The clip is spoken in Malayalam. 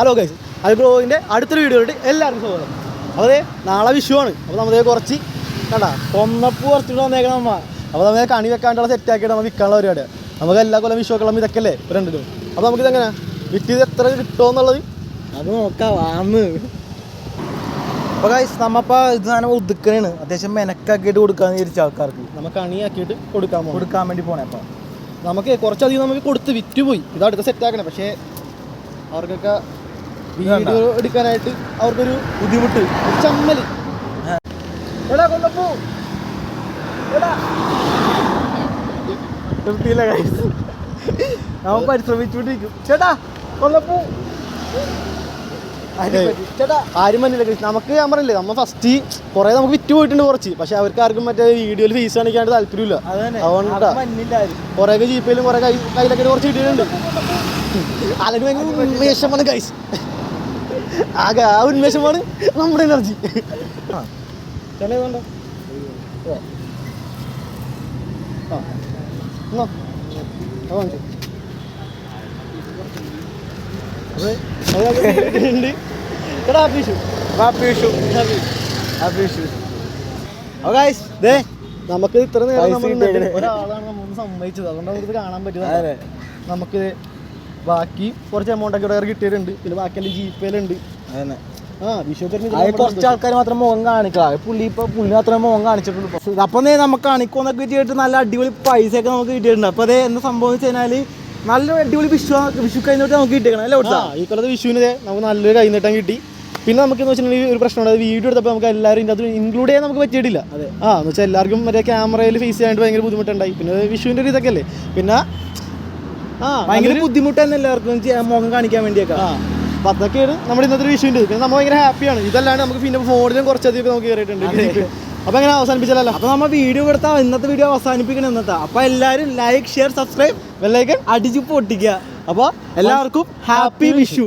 ഹലോ ഗൈസ് അത് ബ്രോയിന്റെ അടുത്തൊരു വീഡിയോ ആയിട്ട് എല്ലാവർക്കും സ്വാഗതം. അപ്പോൾ അതെ നാളെ വിഷുവാണ് അപ്പോൾ നമ്മൾ കുറച്ച് കണ്ടാ കൊന്നപ്പൂ കുറച്ചിട്ട് വന്നേക്കണം അമ്മ. അപ്പോൾ നമ്മൾ കണി വെക്കാണ്ടുള്ള സെറ്റ് ആക്കിയിട്ട് നമ്മൾ വിൽക്കാനുള്ള പരിപാടിയാണ് നമുക്ക് എല്ലാ കൊല്ലം വിഷു ഒക്കെ ഇതൊക്കെയല്ലേ? രണ്ടിലും അപ്പോൾ നമുക്കിത് എങ്ങനെ വിറ്റ് ഇത് എത്ര കിട്ടുമെന്നുള്ളത് അത് നോക്കാം വാന്ന്. അപ്പോൾ ഗൈസ് നമ്മപ്പോൾ ഇത് സാധനം ഒതുക്കണേണ്. അത്യാവശ്യം മെനക്കാക്കിയിട്ട് കൊടുക്കാന്ന് വിചാരിച്ച ആൾക്കാർക്ക്. നമുക്ക് അണിയാക്കിയിട്ട് കൊടുക്കാൻ പോകും കൊടുക്കാൻ വേണ്ടി പോണേ അപ്പോൾ നമുക്ക് കുറച്ചധികം നമുക്ക് കൊടുത്ത് വിറ്റ് പോയി ഇത് അടുത്ത് സെറ്റ് ആക്കണം. പക്ഷേ അവർക്കൊക്കെ വീഡിയോ എടുക്കാനായിട്ട് അവർക്കൊരു ബുദ്ധിമുട്ട് ഒരു ചമ്മൽ. എടാ കൊണ്ടപ്പോ നിർത്തിയില്ല ഗൈസ് നമ്മൾ പരിശ്രമിച്ചുകൊണ്ടിരിക്കും. ചേട്ടാ ചേട്ടാ. ആരും മഞ്ഞില്ല കൃഷി നമുക്ക് ഞാൻ പറഞ്ഞില്ലേ നമ്മ ഫസ്റ്റ് കൊറേ നമുക്ക് വിറ്റ് പോയിട്ടുണ്ട് കുറച്ച്. പക്ഷെ അവർക്ക് ആർക്കും മറ്റേ വീഡിയോയിൽ ഫീസ് കാണിക്കാണ്ട് താല്പര്യമില്ല. അതുകൊണ്ടാ. കുറേയൊക്കെ ജീപ്പയിലും കുറേ കൈ കയ്യിലൊക്കെ കുറച്ച് കിട്ടിയിട്ടുണ്ട്. അല്ലെങ്കിൽ ഭയങ്കര ഉന്മേഷമാണ് ഗൈസ് ആകെ ആ ഉന്മേഷമാണ് നമ്മുടെ എനർജി. നമുക്ക് ഇത്ര നേരം നമ്മൾ ഒരാളാണ് നമ്മൾ സമ്മതിച്ചത്. അതുകൊണ്ട് നമുക്ക് കാണാൻ പറ്റുന്നത് നമുക്ക് ബാക്കി കുറച്ച് എമൗണ്ട് ഒക്കെ ഇവിടെ കിട്ടിയിട്ടുണ്ട് പിന്നെ ബാക്കി എല്ലാം ജി പേയിലുണ്ട് അതന്നെ. കുറച്ച് ആൾക്കാർ മാത്രം മുഖം കാണിക്കാം പുള്ളി ഇപ്പൊ പുള്ളി മാത്രമേ മുഖം കാണിച്ചിട്ടുള്ളൂ അപ്പൊ നമുക്ക് കാണിക്കോന്നൊക്കെ കിട്ടിയിട്ട് നല്ല അടിപൊളി പൈസ ഒക്കെ നമുക്ക് കിട്ടിയിട്ടുണ്ട്. അപ്പൊ അതേ എന്താ സംഭവം വെച്ച് കഴിഞ്ഞാൽ നല്ല അടിപൊളി വിഷു വിഷു കഴിഞ്ഞിട്ട് നമുക്ക് കിട്ടിയേക്കണം അല്ലേ ഈ കൊല്ലത്ത് വിഷുവിന് നമുക്ക് നല്ലൊരു കൈനീട്ടം കിട്ടി. പിന്നെ നമുക്ക് എന്ന് വെച്ചിട്ടുണ്ടെങ്കിൽ ഒരു പ്രശ്നമുണ്ട് വീഡിയോ എടുത്തപ്പോൾ നമുക്ക് എല്ലാവരും ഇതിനകത്ത് ഇൻക്ലൂഡ് ചെയ്യാൻ നമുക്ക് പറ്റിയിട്ടില്ല. അതെ. ആ എന്ന് വെച്ചാൽ എല്ലാവർക്കും മറ്റേ ക്യാമറയിൽ ഫേസ് ചെയ്യാനായിട്ട് ഭയങ്കര ബുദ്ധിമുട്ടുണ്ടായി. പിന്നെ വിഷുവിന്റെ ഒരു ഇതൊക്കെ അല്ലേ? പിന്നെ ഭയങ്കര ബുദ്ധിമുട്ടാണ് എല്ലാവർക്കും മുഖം കാണിക്കാൻ വേണ്ടിയൊക്കെ. അപ്പൊ അതൊക്കെയാണ് നമ്മുടെ ഇന്നത്തെ ഒരു വിഷയം പിന്നെ നമ്മൾ ഭയങ്കര ഹാപ്പിയാണ് ഇതല്ലാണ്ട് നമുക്ക് പിന്നെ ഫോണിലും കുറച്ചധികം നമുക്ക് കയറിയിട്ടുണ്ട് അപ്പൊ അങ്ങനെ അവസാനിപ്പിച്ചാലോ അപ്പൊ നമ്മൾ വീഡിയോ കൊടുത്താൽ ഇന്നത്തെ വീഡിയോ അവസാനിപ്പിക്കണം ഇന്നത്തെ. അപ്പൊ എല്ലാവരും ലൈക്ക് ഷെയർ സബ്സ്ക്രൈബ് വെള്ളേക്കൻ അടിച്ചു പൊട്ടിക്കുക. അപ്പോൾ എല്ലാവർക്കും ഹാപ്പി വിഷു.